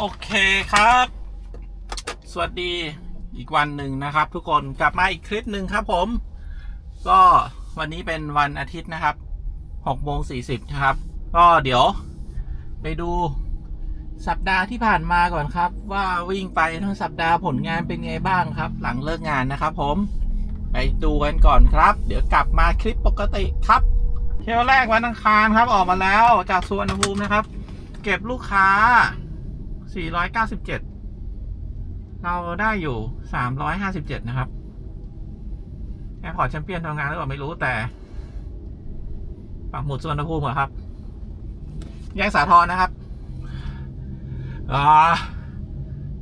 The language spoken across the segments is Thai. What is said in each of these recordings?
โอเคครับ สวัสดีอีกวันหนึ่งนะครับ ทุกคนกลับมาอีกคลิปหนึ่งครับผม ก็วันนี้เป็นวันอาทิตย์นะครับ6โมง40นะครับ ก็เดี๋ยวไปดูสัปดาห์ที่ผ่านมาก่อนครับ ว่าวิ่งไปทั้งสัปดาห์ผลงานเป็นไงบ้างครับ หลังเลิกงานนะครับ ผมไปดูกันก่อนครับ เดี๋ยวกลับมาคลิปปกติครับ เที่ยวแรกวันอังคารครับออกมาแล้วจากสุวรรณภูมินะครับ เก็บลูกค้า 497 เราได้อยู่ 357 นะครับแอร์พอร์ตแชมเปี้ยนทำงานหรือเปล่าไม่รู้แต่ ปักหมุดสุวรรณภูมิเหรอครับ แยกสาทรนะครับอ่า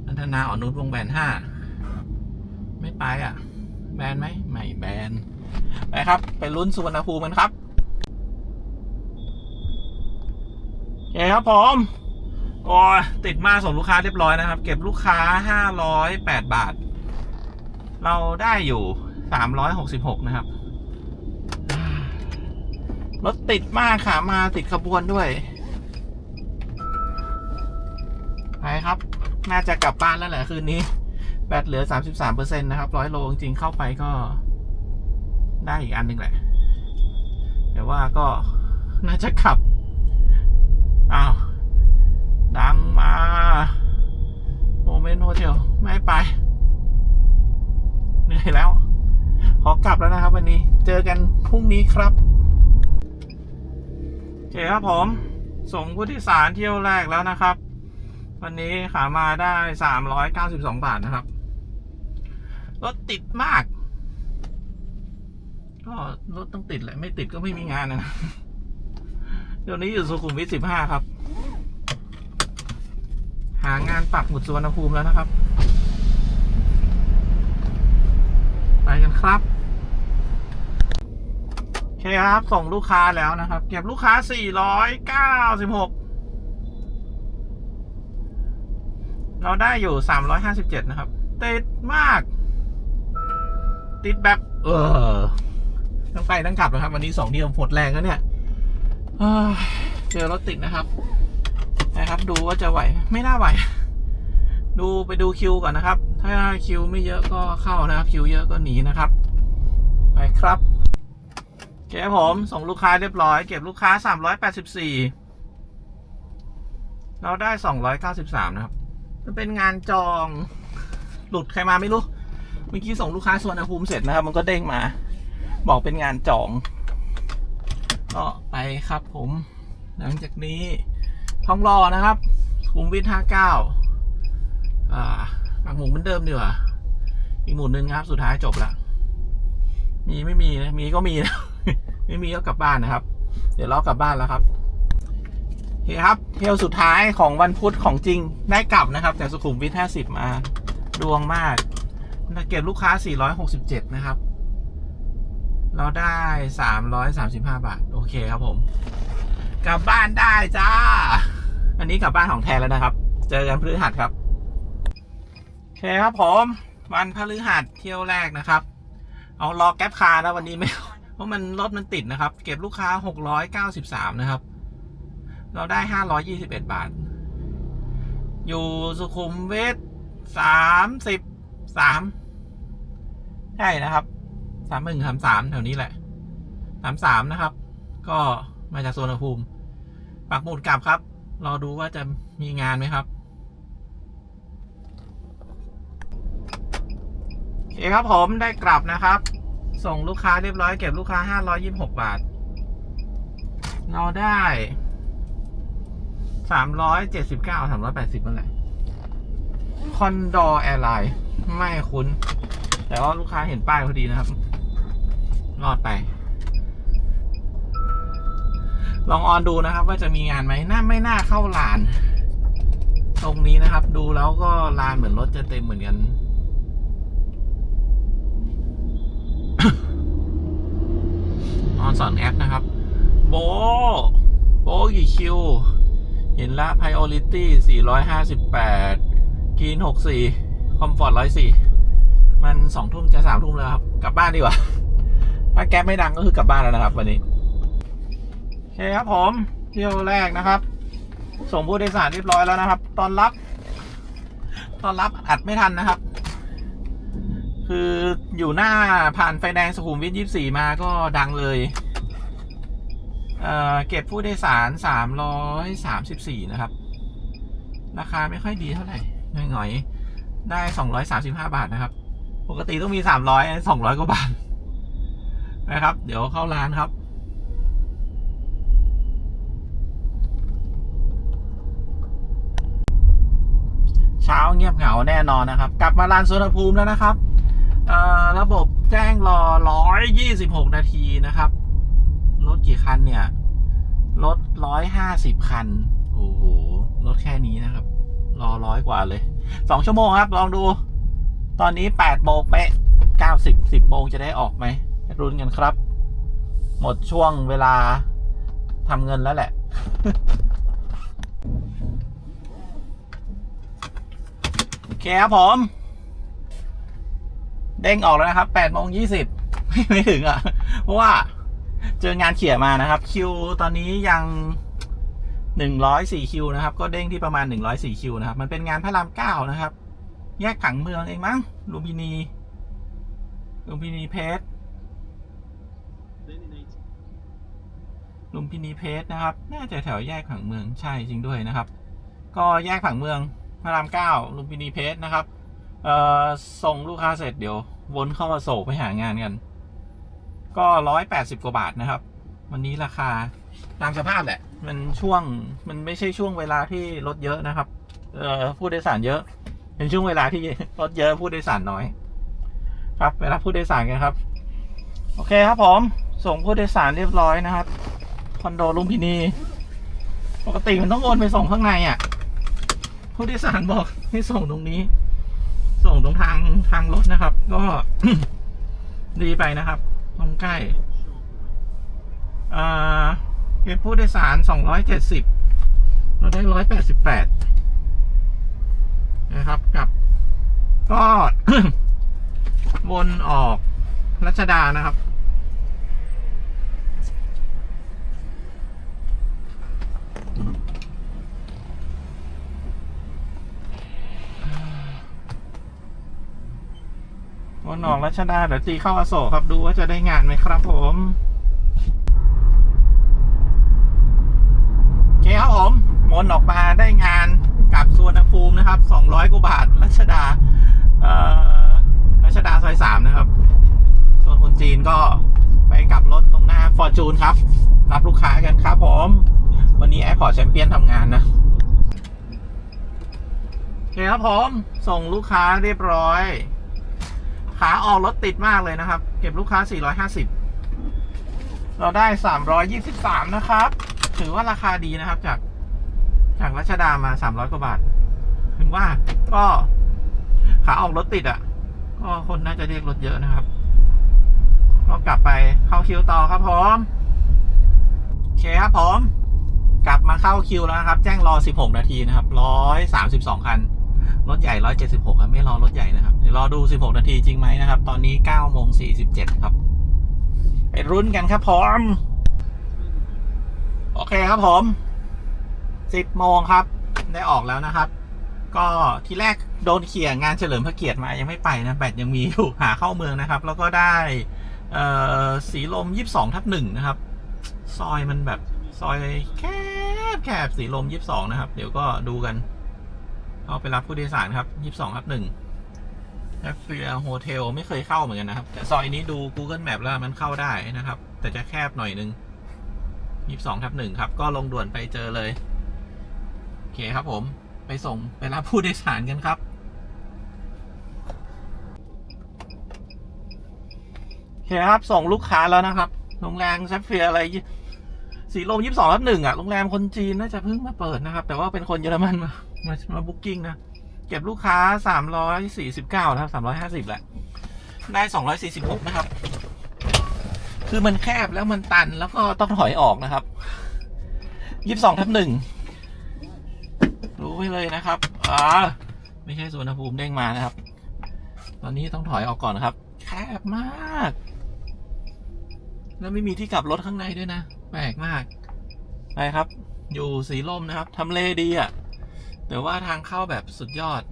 อันธนาอ่อนนุชวงแบนห้า ไม่ไปอะ แบนไหมไม่แบน ไปครับ ไปลุ้นสุวรรณภูมิกันครับโอเคครับผม โอ้ยติดมาส่งลูกค้าเรียบร้อยนะครับ เก็บลูกค้าห้าร้อยแปดบาท เราได้อยู่สามร้อยหกสิบหกนะครับรถติดมากค่ะมาติดขบวนด้วยไปครับ น่าจะกลับบ้านแล้วแหละคืนนี้ แบตเหลือสามสิบสามเปอร์เซ็นต์นะครับร้อยโลจริงๆเข้าไปก็ ได้อีกอันหนึ่งแหละแต่ว่าก็น่าจะขับ อ้าว ดังมาโมเมนต์โฮเทลไม่ไป เหนื่อยแล้ว ขอกลับแล้วนะครับ วันนี้เจอกันพรุ่งนี้ครับโอเคครับผม ส่งผู้โดยสารเที่ยวแรกแล้วนะครับ วันนี้ขามาได้392บสองบาทนะครับ รถติดมาก ก็รถต้องติดแหละ ไม่ติดก็ไม่มีงานนะเดี๋ยวนี้อยู่สุขุมวิท15ครับ หางานปักหมุดสุวรรณภูมิแล้วนะครับ ไปกันครับโอเคครับ ส่งลูกค้าแล้วนะครับ เก็บลูกค้า 496 เราได้อยู่ 357 นะครับ ติดมาก ติดแบบ เออทั้งไปทั้งกลับนะครับ วันนี้สองเที่ยวหมดแรงแล้วเนี่ยเจอรถติดนะครับ นะครับ ดูว่าจะไหวไม่น่าไหว ดูไปดูคิวก่อนนะครับ ถ้าคิวไม่เยอะก็เข้านะครับ คิวเยอะก็หนีนะครับ ไปครับเคครับผมส่งลูกค้าเรียบร้อย เก็บลูกค้า384เราได้293นะครับ มันเป็นงานจอง หลุดใครมาไม่รู้ เมื่อกี้ส่งลูกค้าส่วนภูมิเสร็จนะครับ มันก็เด้งมา บอกเป็นงานจอง ก็ไปครับผม หลังจากนี้ ทองรอนะครับคุมวิทห้าเก้าอ่าปากหมุนเหมือนเดิมดีกว่าอีกหมุนหนึ่งครับ สุดท้ายจบละมีไม่มีนะมีก็มีนะไม่มีก็กลับบ้านนะครับ เดี๋ยวเรากลับบ้านแล้วครับโอเคครับเที่ยวสุดท้ายของวันพุธของจริงได้กลับนะครับ จากสุขุมวิทห้าสิบมาดวงมากเก็บลูกค้า 467 นะครับ เราได้ 335 บาท โอเคครับผม กลับบ้านได้จ้า อันนี้กลับบ้านของแทนแล้วนะครับ เจอกันพฤหัสครับโอเคครับผมวันพฤหัสเที่ยวแรกนะครับ เอารอแก๊ปคาร์นะวันนี้ไม่เพราะมันรถมันติดนะครับ เก็บลูกค้า693นะครับ เราได้521บาท อยู่สุขุมวิท33ใช่นะครับสามหนึ่งสามสามแถวนี้แหละสามสามนะครับ ก็มาจากโซนภูมิ ปักหมุดกลับครับ รอดูว่าจะมีงานไหมครับโอเคครับผมได้กลับนะครับ ส่งลูกค้าเรียบร้อยเก็บลูกค้าห้าร้อยิบหกบาท เราได้สามร้อยเจ็ดสิบเก้าสามร้อยแปดสิบนั่นแหละคอนดอร์แอร์ไลน์ไม่คุ้น แต่ว่าลูกค้าเห็นป้ายพอดีนะครับ รอดไป ลองออนดูนะครับ ว่าจะมีงานไหมน่าไม่น่าเข้าลาน ตรงนี้นะครับ ดูแล้วก็ลานเหมือนรถจะเต็มเหมือนกันออนสอนแอปนะครับ โบ โบกี่คิว เห็นละ Priority 458 Green 64 Comfort 104 มันสองทุ่มจะสามทุ่มแล้วครับ กลับบ้านดีกว่า ถ้าแก๊ปไม่ดังก็คือกลับบ้านแล้วนะครับ วันนี้ เคครับผม เที่ยวแรกนะครับ ส่งผู้โดยสารเรียบร้อยแล้วนะครับ ตอนรับ ตอนรับอัดไม่ทันนะครับ คืออยู่หน้าผ่านไฟแดงสุขุมวิทยี่สี่มาก็ดังเลยเอ่อเก็บผู้โดยสารสามร้อยสามสิบสี่นะครับ ราคาไม่ค่อยดีเท่าไหร่หน่อยๆได้สองร้อยสามสิบห้าบาทนะครับ ปกติต้องมีสามร้อยสองร้อยกว่าบาทนะครับ เดี๋ยวเข้าร้านครับ เช้าเงียบเหงาแน่นอนนะครับ กลับมาลานสวนภูมิแล้วนะครับระบบแจ้งรอ 126 นาทีนะครับ รถกี่คันเนี่ย รถ 150 คัน โอ้โห รถแค่นี้นะครับ รอร้อยกว่าเลย 2 ชั่วโมงครับ ลองดู ตอนนี้ 8 โมงเป๊ะ 90 10 โมงจะได้ออกไหม รุ้นกันครับ หมดช่วงเวลาทำเงินแล้วแหละ โอ เคครับผม เด้งออกแล้วนะครับ8โมง20ไม่ไม่ถึงอะ เพราะว่าเจองานเขี่ยมานะครับ คิวตอนนี้ยัง104คิวนะครับ ก็เด้งที่ประมาณ104คิวนะครับ มันเป็นงานพระรามเก้านะครับ แยกผังเมืองเองมั้งลุมพินีลุมพินีเพชรลุมพินีเพชรนะครับ น่าจะแถวแยกผังเมืองใช่จริงด้วยนะครับ ก็แยกผังเมือง พระรามเก้าลุมพินีเพชรนะครับเอ่อส่งลูกค้าเสร็จเดี๋ยววนเข้ามาโศกไปหางานกัน ก็ร้อยแปดสิบกว่าบาทนะครับ วันนี้ราคาตามสภาพแหละ มันช่วงมันไม่ใช่ช่วงเวลาที่รถเยอะนะครับ เอ่อผู้โดยสารเยอะ เป็นช่วงเวลาที่รถเยอะผู้โดยสารน้อย ครับเวลาผู้โดยสารกันครับ โอเคครับผมส่งผู้โดยสารเรียบร้อยนะครับคอนโดลุมพินี ปกติมันต้องโอนไปส่งข้างในอะ ผู้โดยสารบอกให้ส่งตรงนี้ ส่งตรงทางทางรถนะครับ ก็ดีไปนะครับ ตรงใกล้อ่าเก็บผู้โดยสารสองร้อยเจ็ดสิบเราได้ร้อยแปดสิบแปดนะครับกับ ก็วนออกรัชดานะครับ วนออกรัชดาเดี๋ยวตีเข้าอโศกครับดูว่าจะได้งานไหมครับผมโอเคครับผมวนออกมาได้งานกับสวนภูมินะครับ 200กว่าบาทรัชดาเอ่อรัชดาซอยสามนะครับ ส่วนคนจีนก็ไปกลับรถตรงหน้าฟอร์จูนครับ รับลูกค้ากันครับผม วันนี้ Airport Champion ทำงานนะโอเคครับผม ส่งลูกค้าเรียบร้อย ขาออกรถติดมากเลยนะครับ เก็บลูกค้า 450 เราได้ 323 นะครับ ถือว่าราคาดีนะครับ จาก จากรัชดามา 300 กว่าบาท ถึงว่าก็ขาออกรถติดอะ ก็คนน่าจะเรียกรถเยอะนะครับก็กลับไปเข้าคิวต่อครับผมโอเคครับผม กลับมาเข้าคิวแล้วนะครับ แจ้งรอ 16 นาทีนะครับ 132 คัน รถใหญ่176ครับไม่รอรถใหญ่นะครับเดี๋ยวรอดู16นาทีจริงไหมนะครับ ตอนนี้9โมง47ครับ ไปรุ้นกันครับผมโอเคครับผม10โมงครับ ได้ออกแล้วนะครับ ก็ที่แรกโดนเขี่ยงานเฉลิมพระเกียรติมายังไม่ไปนะแบตยังมีอยู่หาเข้าเมืองนะครับ แล้วก็ได้เอ่อสีลม22ทับหนึ่งนะครับ ซอยมันแบบซอยแคบแคบสีลม22นะครับ เดี๋ยวก็ดูกัน เอาไปรับผู้โดยสารครับ22ครับหนึ่งแอฟเฟียโฮเทลไม่เคยเข้าเหมือนกันนะครับ แต่ซอยนี้ดู Google Map แล้วมันเข้าได้นะครับ แต่จะแคบหน่อยนึง22ทับหนึ่งครับ ก็ลงด่วนไปเจอเลย โอเคครับผมไปส่งไปรับผู้โดยสารกันครับโอเคครับ ส่งลูกค้าแล้วนะครับ โรงแรมแซฟเฟียอะไรสีลมยี่สิบสองทับหนึ่งอะ โรงแรมคนจีนน่าจะเพิ่งมาเปิดนะครับ แต่ว่าเป็นคนเยอรมันมา มามาบุ๊กิ้งนะ เก็บลูกค้าสามร้อยสี่สิบเก้านะครับสามร้อยห้าสิบแหละ ได้สองร้อยสี่สิบหกนะครับ คือมันแคบแล้วมันตันแล้วก็ต้องถอยออกนะครับยี่สิบสองทับหนึ่งรู้ไว้เลยนะครับอ่าไม่ใช่สวนภูมิเด้งมานะครับ ตอนนี้ต้องถอยออกก่อนนะครับ แคบมาก แล้วไม่มีที่กลับรถข้างในด้วยนะ แปลกมาก ไปครับ อยู่สีลมนะครับทำเลดีอะ่ะ แต่ว่าทางเข้าแบบสุดยอด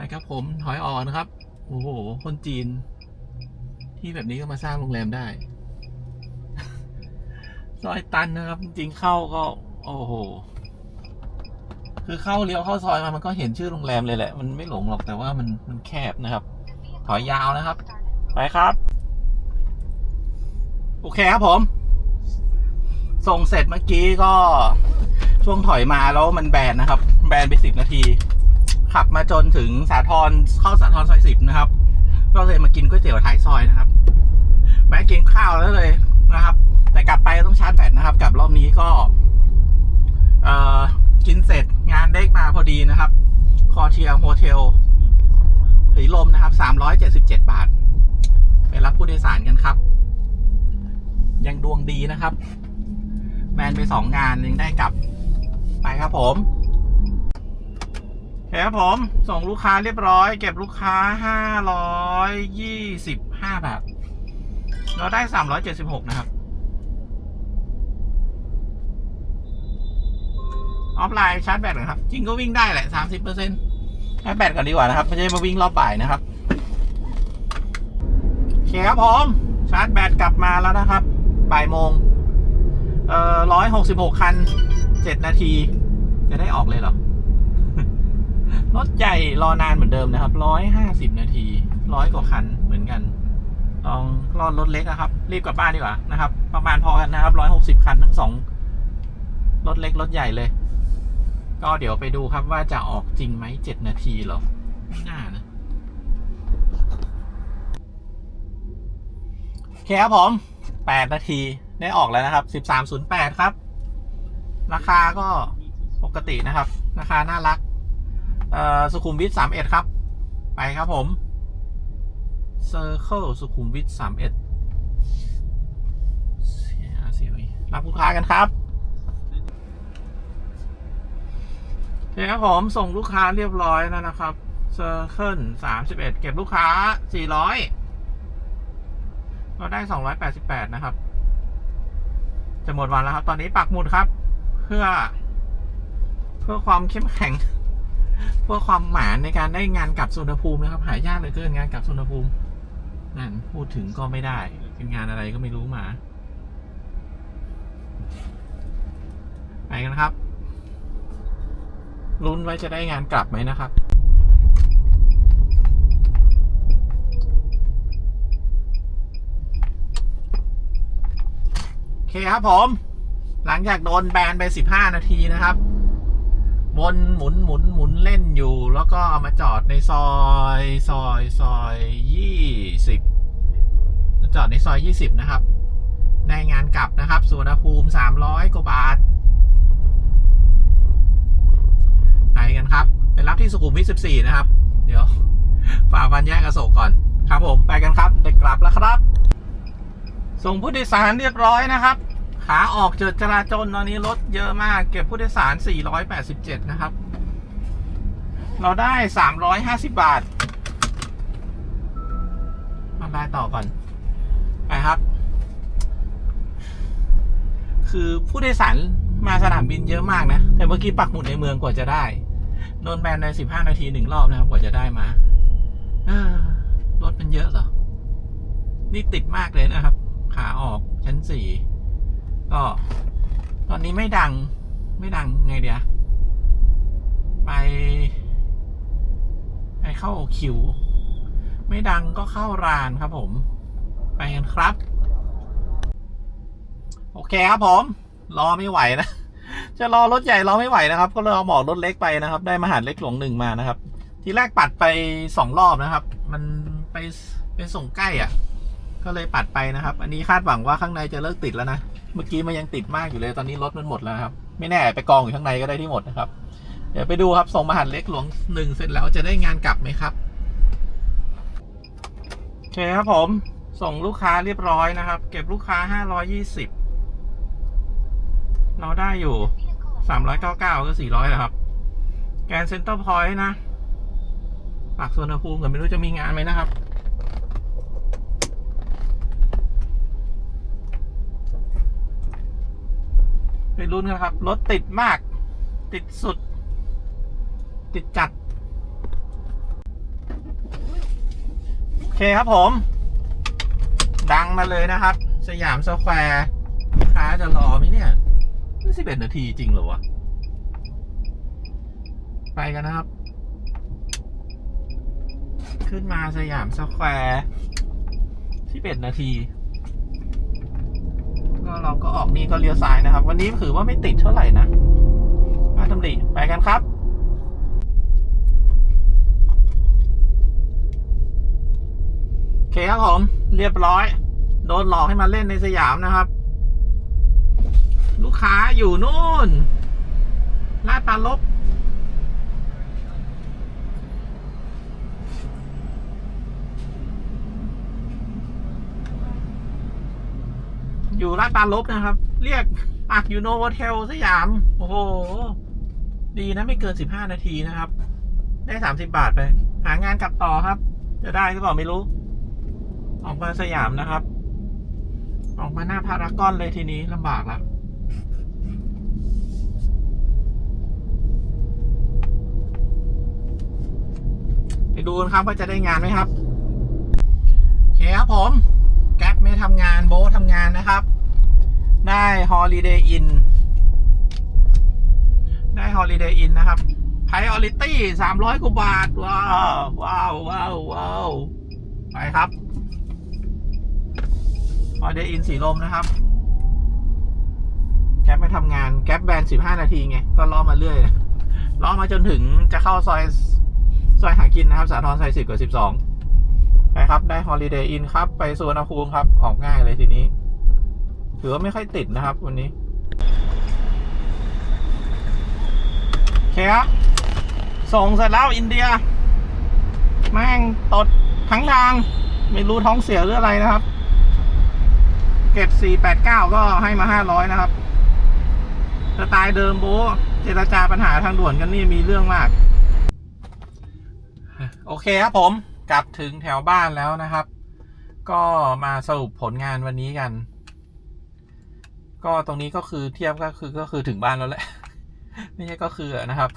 นะครับผมถอยออกนะครับ โอ้โห คนจีน ที่แบบนี้ก็มาสร้างโรงแรมได้ ซอยตันนะครับ จริงเข้าก็ โอ้โห คือเข้าเลี้ยวเข้าซอยมา มันก็เห็นชื่อโรงแรมเลยแหละ มันไม่หลงหรอกแต่ว่ามันมันแคบนะครับ ถอยยาวนะครับ ไปครับ โอเคครับผมส่งเสร็จเมื่อกี้ก็ช่วงถอยมาแล้วมันแบนนะครับ แบนไปสิบนาที ขับมาจนถึงสาทรเข้าสาทรซอยสิบนะครับ ก็เลยมากินก๋วยเตี๋ยวท้ายซอยนะครับแวะกินข้าวแล้วเลยนะครับ แต่กลับไปต้องชาร์จแบตนะครับกลับรอบนี้ก็เอ่อกินเสร็จงานเด็กมาพอดีนะครับ คอเทียโฮเทลหลีลมนะครับ377บาท ไปรับผู้โดยสารกันครับ ยังดวงดีนะครับ แมนไปสองงานยังได้กลับ ไปครับผมโอเคครับผม ส่งลูกค้าเรียบร้อย เก็บลูกค้าห้าร้อยยี่สิบห้าบาทเราได้สามร้อยเจ็ดสิบหกนะครับ ออฟไลน์ชาร์จแบตเหรอครับ จริงก็วิ่งได้แหละสามสิบเปอร์เซ็นต์ชาร์จแบตก่อนดีกว่านะครับ ไม่ใช่มาวิ่งรอบบ่ายนะครับโอเคครับผม ชาร์จแบตกลับมาแล้วนะครับ บ่ายโมงเอ่อร้อยหกสิบหกคันเจ็ดนาที จะได้ออกเลยเหรอ รถใหญ่รอนานเหมือนเดิมนะครับร้อยห้าสิบนาทีร้อยกว่าคันเหมือนกันลองรอดรถเล็กนะครับ รีบกลับบ้านดีกว่านะครับ ประมาณพอกันนะครับร้อยหกสิบคันทั้งสองรถเล็กรถใหญ่เลย ก็เดี๋ยวไปดูครับว่าจะออกจริงไหมเจ็ดนาทีเหรอไม่น่านะโอเคครับผม แปดนาทีได้ออกแล้วนะครับสิบสามศูนย์แปดครับ ราคาก็ปกตินะครับ ราคาน่ารัก เอ่อสุขุมวิทสามเอ็ดครับ ไปครับผมเซอร์เคิลสุขุมวิทสามเอ็ดสียเสียรับลูกค้ากันครับเคครับผมส่งลูกค้าเรียบร้อยแล้วนะครับเซอร์เคิลสามสิบเอ็ดเก็บลูกค้าสี่ร้อย เราได้สองร้อยแปดสิบแปดนะครับ จะหมดวันแล้วครับ ตอนนี้ปักหมุดครับ เพื่อ เพื่อความเข้มแข็ง เพื่อความหมานในการได้งานกลับสุนรภูมินะครับ หายากเหลยเกินงานกลับสุนรภูมิ นั่นพูดถึงก็ไม่ได้ เป็นงานอะไรก็ไม่รู้มา ไปกันครับลุ้นไว้จะได้งานกลับไหมนะครับ เคครับผม หลังจากโดนแบนไป 15 นาทีนะครับวนหมุนหมุนหมุนเล่นอยู่แล้วก็มาจอดในซอยซอยซอยยี่สิบจอดในซอยยี่สิบนะครับ ได้งานกลับนะครับสุวรรณภูมิสามร้อยกว่าบาทไปกันครับ ไปรับที่สุขุมวิทสิบสี่นะครับ เดี๋ยวฝ่าฟันแยกกระโศกก่อน ครับผมไปกันครับเด็กกลับแล้วครับ ส่งผู้โดยสารเรียบร้อยนะครับ ขาออกเจิดจราจรตอนนี้รถเยอะมาก เก็บผู้โดยสาร 487 นะครับ เราได้ 350 บาท มาบายต่อก่อน ไปครับ คือผู้โดยสารมาสนามบินเยอะมากนะ แต่เมื่อกี้ปักหมุดในเมืองกว่าจะได้โดนแบนใน 15 นาทีหนึ่งรอบนะครับ กว่าจะได้มารถมันเยอะเหรอ นี่ติดมากเลยนะครับ ขาออกชั้นสี่ก็ ตอนนี้ไม่ดังไม่ดังไงเดียไป ไปเข้าคิว ไม่ดังก็เข้ารานครับผม ไปกันครับ โอเคครับผม รอไม่ไหวนะ จะรอรถใหญ่รอไม่ไหวนะครับ ก็เลยเอาหมอกรถเล็กไปนะครับ ได้มหาดเล็กหลวงหนึ่งมานะครับ ทีแรกปัดไปสองรอบนะครับ มันไปไปส่งใกล้อะ ก็เลยปัดไปนะครับ อันนี้คาดหวังว่าข้างในจะเลิกติดแล้วนะ เมื่อกี้มันยังติดมากอยู่เลย ตอนนี้รถมันหมดแล้วครับ ไม่แน่ไปกองอยู่ข้างในก็ได้ที่หมดนะครับ เดี๋ยวไปดูครับส่งมหาดเล็กหลวงหนึ่งเสร็จแล้วจะได้งานกลับไหมครับโอเคครับผม ส่งลูกค้าเรียบร้อยนะครับ เก็บลูกค้าห้าร้อยยี่สิบเราได้อยู่สามร้อยเก้าเก้าก็สี่ร้อยครับ แกนเซ็นเตอร์พอยต์นะ ปากสวนภูมิแต่ไม่รู้จะมีงานไหมนะครับ ไปรุ่นกันครับ รถติดมาก ติดสุด ติดจัด โอเคครับผม ดังมาเลยนะครับ สยามสแควร์ลูกค้าจะรอไหมเนี่ยสิบเอ็ดนาทีจริงเหรอวะ ไปกันนะครับ ขึ้นมาสยามสแควร์สิบเอ็ดนาที็เราก็ออกนี่ก็เลี้ยวซ้ายนะครับ วันนี้ถือว่าไม่ติดเท่าไหร่นะมาตำดีไปกันครับโอเคครับผมเรียบร้อย โดนหลอกให้มาเล่นในสยามนะครับ ลูกค้าอยู่นู่นลาดตาลบ อยู่ลาดปลาลบนะครับ เรียกอักอยู่โนโวเทลสยาม โอ้โห ดีนะไม่เกินสิบห้านาทีนะครับ ได้สามสิบบาทไป หางานกลับต่อครับ จะได้หรือเปล่าไม่รู้ ออกมาสยามนะครับ ออกมาหน้าพารากอนเลยทีนี้ลำบากละไปดูกันครับว่าจะได้งานไหมครับโอเคครับผม แก๊ปไม่ทำงานโบททำงานนะครับ ได้ Holiday Inn ได้ Holiday Inn นะครับ Priority 300 กว่าบาท ว้าว ว้าว ว้าวว้าวไปครับ Holiday Inn สีลมนะครับ แก๊ปไม่ทำงาน แก๊ปแบน 15 นาทีไง ก็ล้อมาเรื่อยล้อมาจนถึงจะเข้าซอย ซอยหากินนะครับ สาทรซอย 10 กับ 12ไปครับ ได้ Holiday Inn ครับ ไปสวรรณภูมิครับ ออกง่ายเลยทีนี้ ถือว่าไม่ค่อยติดนะครับวันนี้โอเคครับ ส่งเสร็จแล้วอินเดีย แม่งตดทั้งทาง ไม่รู้ท้องเสียหรืออะไรนะครับ เก็บ 489 ก็ให้มา 500 นะครับสไตล์เดิมโบเจรจาปัญหาทางด่วนกันนี่มีเรื่องมาก โอเคครับผม กลับถึงแถวบ้านแล้วนะครับ ก็มาสรุปผลงานวันนี้กัน ก็ตรงนี้ก็คือเทียบก็คือก็คือถึงบ้านแล้วแหละ ไม่ใช่ก็คือนะครับ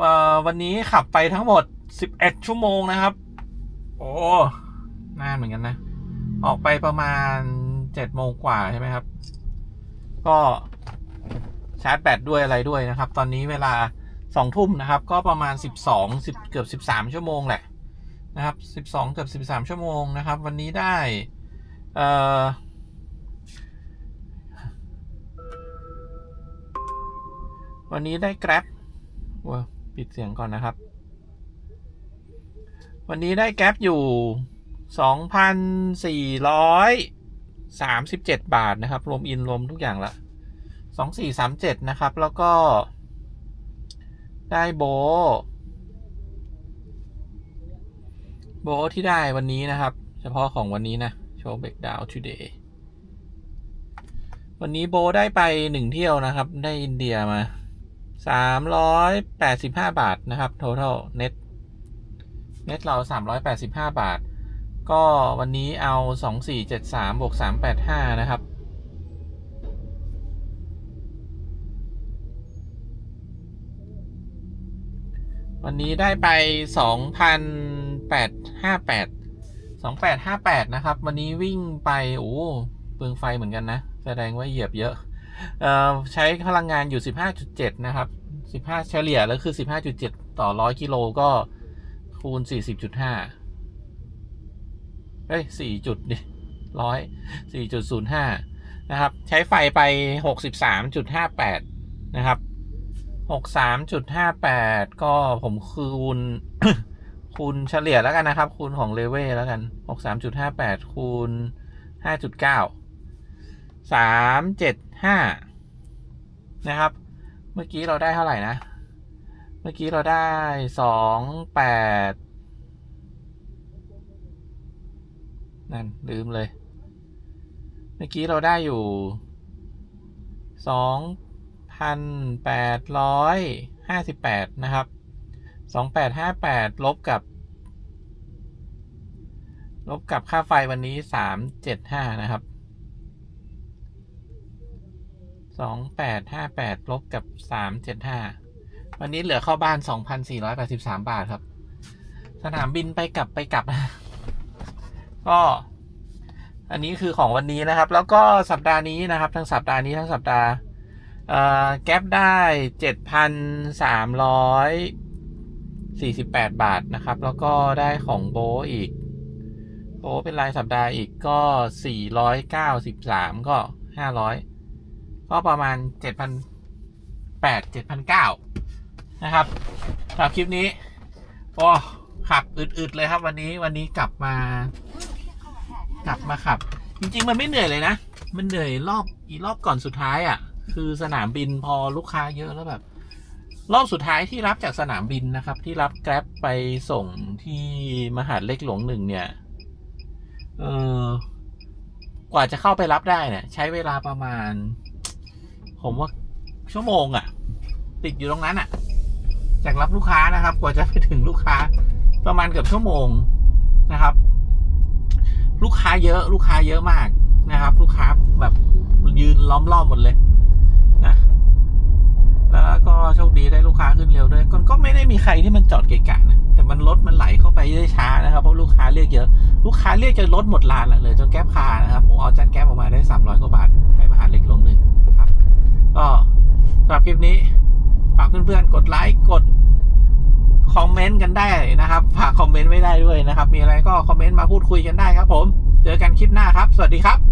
ว่าวันนี้ขับไปทั้งหมด 11 ชั่วโมงนะครับ โอ้นานเหมือนกันนะ ออกไปประมาณ7โมงกว่าใช่ไหมครับ ก็ชาร์จแบตด้วยอะไรด้วยนะครับ ตอนนี้เวลา2ทุ่มนะครับ ก็ประมาณ 12 10เกือบ 13 ชั่วโมงแหละนะครับ 12 เกือบ 13 ชั่วโมงนะครับ วันนี้ได้ เอ่อ วันนี้ได้ Grab ว้าปิดเสียงก่อนนะครับ วันนี้ได้ Grab อยู่2,437บาทนะครับ รวมอินรวมทุกอย่างละ2437นะครับ แล้วก็ ได้โบ โบที่ได้วันนี้นะครับ เฉพาะของวันนี้นะโชว์เบรกดาว today วันนี้โบได้ไปหนึ่งเที่ยวนะครับ ได้อินเดียมา สามร้อยแปดสิบห้าบาทนะครับ total net net เราสามร้อยแปดสิบห้าบาท ก็วันนี้เอาสองสี่เจ็ดสามบวกสามแปดห้านะครับวันนี้ได้ไปสองพันแปดห้าแปดสองแปดห้าแปดนะครับ วันนี้วิ่งไป โอ้เปลืองไฟเหมือนกันนะ แสดงว่าเหยียบเยอะ ใช้พลังงานอยู่ 15.7 นะครับ 15 เฉลี่ยแล้วคือ 15.7 ต่อ 100 กิโลก็คูณ 40.5 เฮ้ย 4 จุดดิร้อย4.05 นะครับ ใช้ไฟไป 63.58 นะครับ 63.58 ก็ผมคูณคูณเฉลี่ยแล้วกันนะครับ คูณของเลเวลแล้วกัน 63.58 คูณ 5.9 สามเจ็ดห้านะครับ เมื่อกี้เราได้เท่าไหร่นะ เมื่อกี้เราได้สองแปดนั่น ลืมเลย เมื่อกี้เราได้อยู่สองพันแปดร้อยห้าสิบแปดนะครับสองแปดห้าแปดลบกับ ลบกับค่าไฟวันนี้สามเจ็ดห้านะครับ สองแปดห้าแปดลบกับสามเจ็ดห้าวันนี้เหลือเข้าบ้านสองพันสี่ร้อยแปดสิบสามบาทครับ สนามบินไปกลับไปกลับ ก็อันนี้คือของวันนี้นะครับ แล้วก็สัปดาห์นี้นะครับ ทั้งสัปดาห์นี้ทั้งสัปดาห์เอ่อแก๊ปได้เจ็ดพันสามร้อยสี่สิบแปดบาทนะครับ แล้วก็ได้ของโบอีกโบเป็นรายสัปดาห์อีกก็สี่ร้อยเก้าสิบสามก็ห้าร้อย ก็ประมาณเจ็ดพันแปดเจ็ดพันเก้านะครับสำหรับคลิปนี้โอ้ขับอึดๆเลยครับ วันนี้วันนี้กลับมา กลับมาขับ จริง ๆ มันไม่เหนื่อยเลยนะ มันเหนื่อยรอบอีรอบก่อนสุดท้ายอะ่ะ คือสนามบินพอลูกค้าเยอะแล้วแบบ รอบสุดท้ายที่รับจากสนามบินนะครับ ที่รับแกร็บไปส่งที่มหาดเล็กหลวงหนึ่งเนี่ยเออกว่าจะเข้าไปรับได้เนี่ยใช้เวลาประมาณ ผมว่าชั่วโมงอะ่ะ ติดอยู่ตรงนั้นอะ่ะ จากรับลูกค้านะครับ กว่าจะไปถึงลูกค้า ประมาณเกือบชั่วโมงนะครับ ลูกค้าเยอะ ลูกค้าเยอะมากนะครับ ลูกค้าแบบยืนล้อมรอบหมดเลยนะแล้วก็โชคดีได้ลูกค้าขึ้นเร็วด้วยก็ไม่ได้มีใครที่มันจอดเกะกะนะแต่มันรถมันไหลเข้าไปได้ช้านะครับเพราะลูกค้าเรียกเยอะ ลูกค้าเรียกจนรถหมดลานละเลยจนแก๊ปคานะครับผมเอาจัดแก๊ปออกมาได้สามร้อยกว่าบาทไปมหาเล็กลงหนึ่ง ก็สำหรับคลิปนี้ฝากเพื่อนๆกดไลค์กดคอมเมนต์กันได้นะครับฝากคอมเมนต์ไว้ได้ด้วยนะครับ มีอะไรก็คอมเมนต์มาพูดคุยกันได้ครับ ผม เจอกันคลิปหน้าครับ สวัสดีครับ